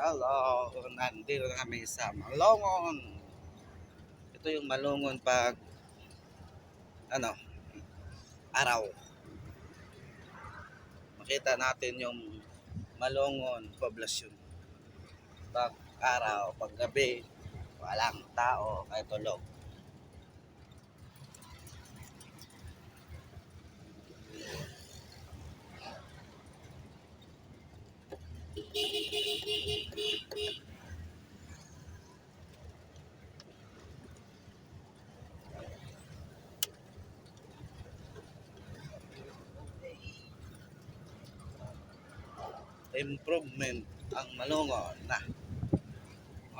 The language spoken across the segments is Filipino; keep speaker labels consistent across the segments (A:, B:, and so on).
A: Hello, nandito na kami sa Malongon. Ito yung Malongon pag ano, araw. Makita natin yung Malongon poblasyon. Pag araw, pag gabi, walang tao, kaya tulog. Improvement ang Malongon na.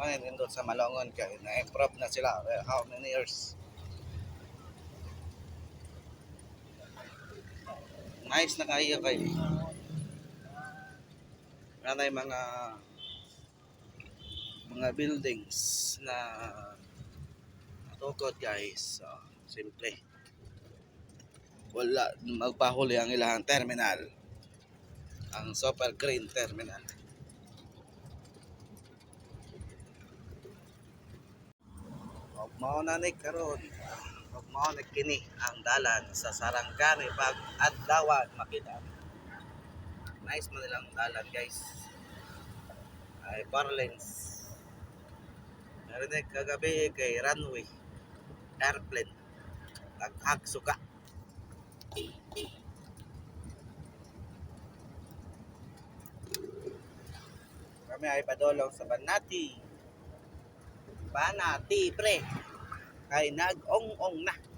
A: Ngayon, nandun sa Malongon kayo, na-improve na sila. How many years? Nice na kayo kayo. Yung mga mga buildings na tukod guys. So, simple. Wala, magpahuli ang ilang terminal ang Super Green Terminal. Huwag na ni karon. Huwag mo kini ang dalan sa Sarangani pag adlawan makita. Nice man nilang dalan guys. Ay four lanes. Narinig kagabi kay runway airplane. Naghag suka. Kami ay padolong sa Banati. Banati, pre. Kay nag-ong-ong na.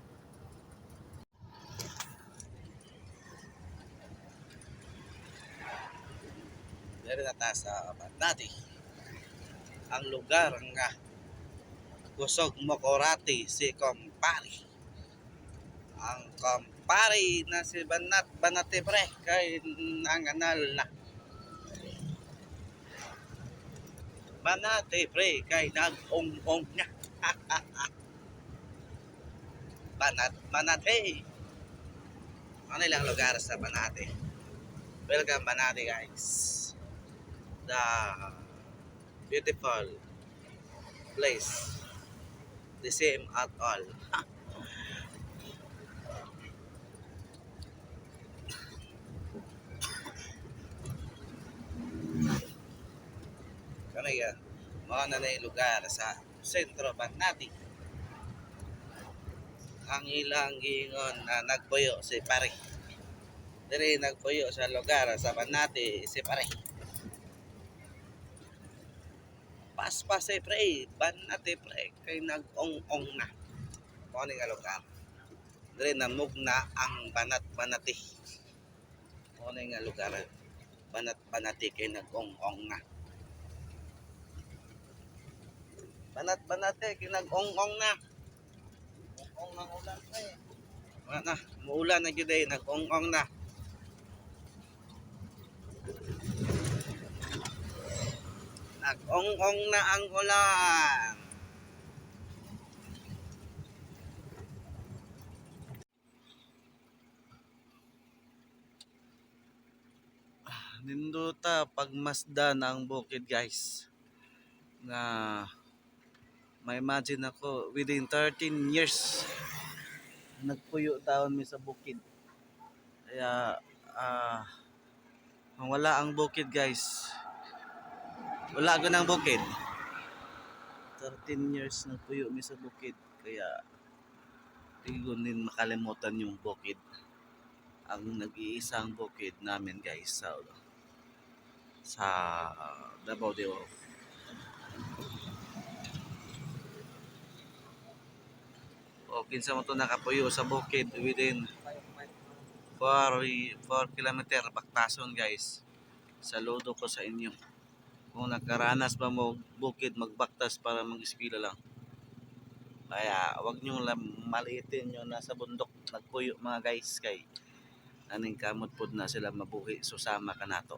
A: Dari na ta sa Banati. Ang lugar nga Kusog Mokorati si Kompari. Ang Kompari na si Banat Banati pre kay nanganal na. Banate pre kay nag-ong-ong na. Banat Banate. Ano ilang lugar sa Banate? Welcome Banate guys. The beautiful place. The same at all. kanaya mga nanay lugar sa sentro Banati ang ilang giingon na nagpuyo si pare diri nagpuyo sa lugar sa Banati si pare paspas eh pre Banati pre. Kay nag-ong-ong na. Kung nga lugar. Diri namug na ang Banat Banati. Kung ano nga lugar. Banat Banati kay nag-ong-ong na. Banat banat eh, kinag-ong-ong na. Ong-ong ng ulan pa eh. Wala na, muulan na yun eh, nag-ong-ong na. Nag-ong-ong na ang ulan. Ninduta pagmasda ng bukid guys. Na may imagine ako within 13 years nagpuyo taon mi sa bukid. Kaya ah kung wala ang bukid guys wala ko ng bukid. 13 years nagpuyo mi sa bukid kaya tigon din makalimutan yung bukid. Ang nag-iisang bukid namin guys sa sa Davao de Oro. O kinsa mo to nakapuyo sa bukid within 4 4 kilometer baktason guys. Saludo ko sa inyo kung nagkaranas ba mo bukid magbaktas para mag-eskwela lang. Kaya wag nyo lang maliitin nyo nasa bundok. Nagpuyo mga guys kay aning kamot pod na sila mabuhi. Susama ka nato.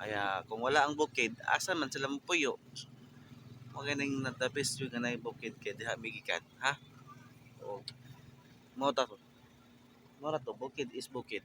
A: Kaya kung wala ang bukid asa man sila mapuyo mo ganing na the best yung ganay bukid kay diha migikan ha? O mo ta mo to bukid is bukid